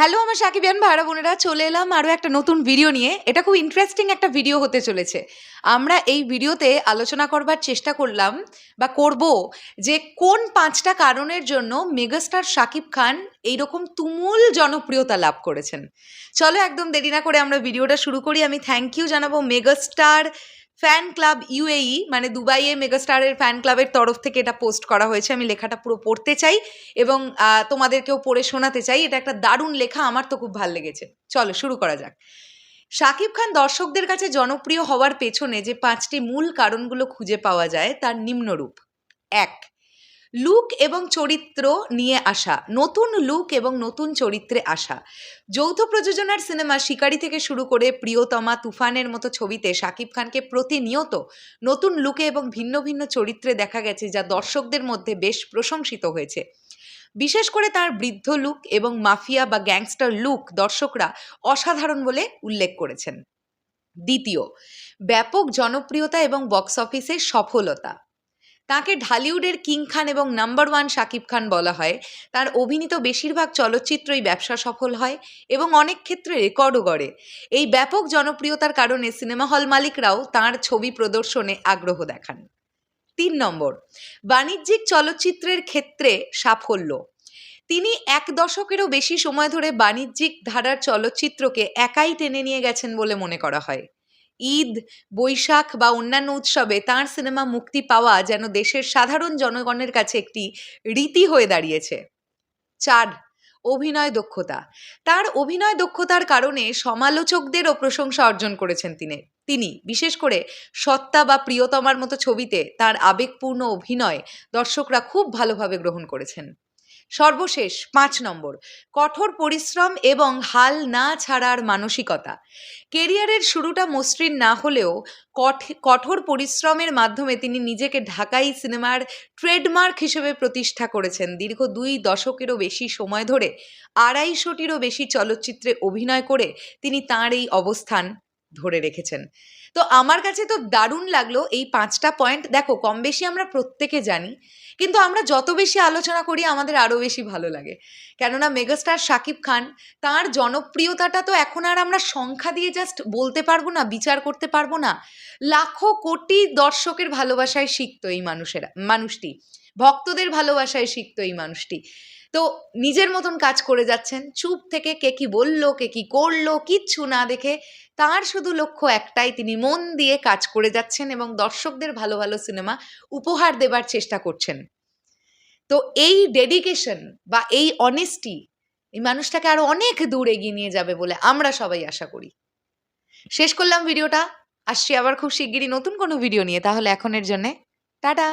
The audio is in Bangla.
হ্যালো আমার সাকিবিয়ান ভাড়া বোনেরা, চলে এলাম আরও একটা নতুন ভিডিও নিয়ে। এটা খুব ইন্টারেস্টিং একটা ভিডিও হতে চলেছে। আমরা এই ভিডিওতে আলোচনা করবার চেষ্টা করলাম বা করব যে কোন পাঁচটা কারণের জন্য মেগাস্টার শাকিব খান এইরকম তুমুল জনপ্রিয়তা লাভ করেছেন। চলো একদম দেরি না করে আমরা ভিডিওটা শুরু করি। আমি থ্যাংক ইউ জানাব মেগাস্টার ফ্যান ক্লাব ইউএই মানে দুবাইয়ে মেগাস্টারের ফ্যান ক্লাবের তরফ থেকে এটা পোস্ট করা হয়েছে। আমি লেখাটা পুরো পড়তে চাই এবং তোমাদেরকেও পড়ে শোনাতে চাই। এটা একটা দারুণ লেখা, আমার তো খুব ভালো লেগেছে। চলো, শুরু করা যাক। শাকিব খান দর্শকদের কাছে জনপ্রিয় হওয়ার পেছনে যে পাঁচটি মূল কারণগুলো খুঁজে পাওয়া যায়, তার নিম্নরূপ। এক লুক এবং চরিত্র নিয়ে আসা, নতুন লুক এবং নতুন চরিত্রে আসা। যৌথ প্রযোজনার সিনেমা শিকারি থেকে শুরু করে প্রিয়তমা তুফানের মতো ছবিতে শাকিব খানকে প্রতিনিয়ত নতুন লুকে এবং ভিন্ন ভিন্ন চরিত্রে দেখা গেছে যা দর্শকদের মধ্যে বেশ প্রশংসিত হয়েছে। বিশেষ করে তার বৃদ্ধ লুক এবং মাফিয়া বা গ্যাংস্টার লুক দর্শকরা অসাধারণ বলে উল্লেখ করেছেন। দ্বিতীয়, ব্যাপক জনপ্রিয়তা এবং বক্স অফিসে সফলতা। তাকে ঢালিউডের কিং খান এবং নাম্বার ওয়ান শাকিব খান বলা হয়। তার অভিনীত বেশিরভাগ চলচ্চিত্রই ব্যবসা সফল হয় এবং অনেক ক্ষেত্রে রেকর্ডও গড়ে। এই ব্যাপক জনপ্রিয়তার কারণে সিনেমা হল মালিকরাও তার ছবি প্রদর্শনে আগ্রহ দেখান। তিন নম্বর, বাণিজ্যিক চলচ্চিত্রের ক্ষেত্রে সাফল্য। তিনি এক দশকেরও বেশি সময় ধরে বাণিজ্যিক ধারার চলচ্চিত্রকে একাই টেনে নিয়ে গেছেন বলে মনে করা হয়। ঈদ, বৈশাখ বা অন্যান্য উৎসবে তার সিনেমা মুক্তি পাওয়া যেন দেশের সাধারণ জনগণের কাছে একটি রীতি হয়ে দাঁড়িয়েছে। চার, অভিনয় দক্ষতা। তার অভিনয় দক্ষতার কারণে সমালোচকদেরও প্রশংসা অর্জন করেছেন তিনি। তিনি, বিশেষ করে সত্তা বা প্রিয়তমার মতো ছবিতে তার আবেগপূর্ণ অভিনয় দর্শকরা খুব ভালোভাবে গ্রহণ করেছেন। সর্বশেষ পাঁচ নম্বর, কঠোর পরিশ্রম এবং হাল না ছাড়ার মানসিকতা। কেরিয়ারের শুরুটা মসৃণ না হলেও কঠোর পরিশ্রমের মাধ্যমে তিনি নিজেকে ঢাকাই সিনেমার ট্রেডমার্ক হিসেবে প্রতিষ্ঠা করেছেন। দীর্ঘ দুই দশকেরও বেশি সময় ধরে আড়াইশোটিরও বেশি চলচ্চিত্রে অভিনয় করে তিনি তার এই অবস্থান ধরে রেখেছেন। তো আমার কাছে তো দারুণ লাগল এই পাঁচটা পয়েন্ট দেখো, কম বেশি আমরা প্রত্যেকে জানি, কিন্তু আমরা যত বেশি আলোচনা করি, আমাদের আরও বেশি ভালো লাগে। কেননা মেগাস্টার শাকিব খান, তার জনপ্রিয়তাটা তো এখন আর আমরা সংখ্যা দিয়ে জাস্ট বলতে পারব না, বিচার করতে পারব না। লাখো কোটি দর্শকের ভালোবাসায় শিখতো এই মানুষেরা, মানুষটি। ভক্তদের ভালোবাসায় শিখতো এই মানুষটি। তো নিজের মতন কাজ করে যাচ্ছেন। চুপ থেকে কে কি বলল, কে কি করল, কিচ্ছু না দেখে তার শুধু লক্ষ্য একটাই, তিনি মন দিয়ে কাজ করে যাচ্ছেন এবং দর্শকদের ভালো ভালো সিনেমা উপহার দেবার চেষ্টা করছেন। তো এই ডেডিকেশন বা এই অনেস্টি এই মানুষটাকে আরও অনেক দূর এগিয়ে নিয়ে যাবে বলে আমরা সবাই আশা করি। শেষ করলাম ভিডিওটা। আসছি আবার খুব শিগগিরই নতুন কোনো ভিডিও নিয়ে। তাহলে এখনের জন্যে টাটা।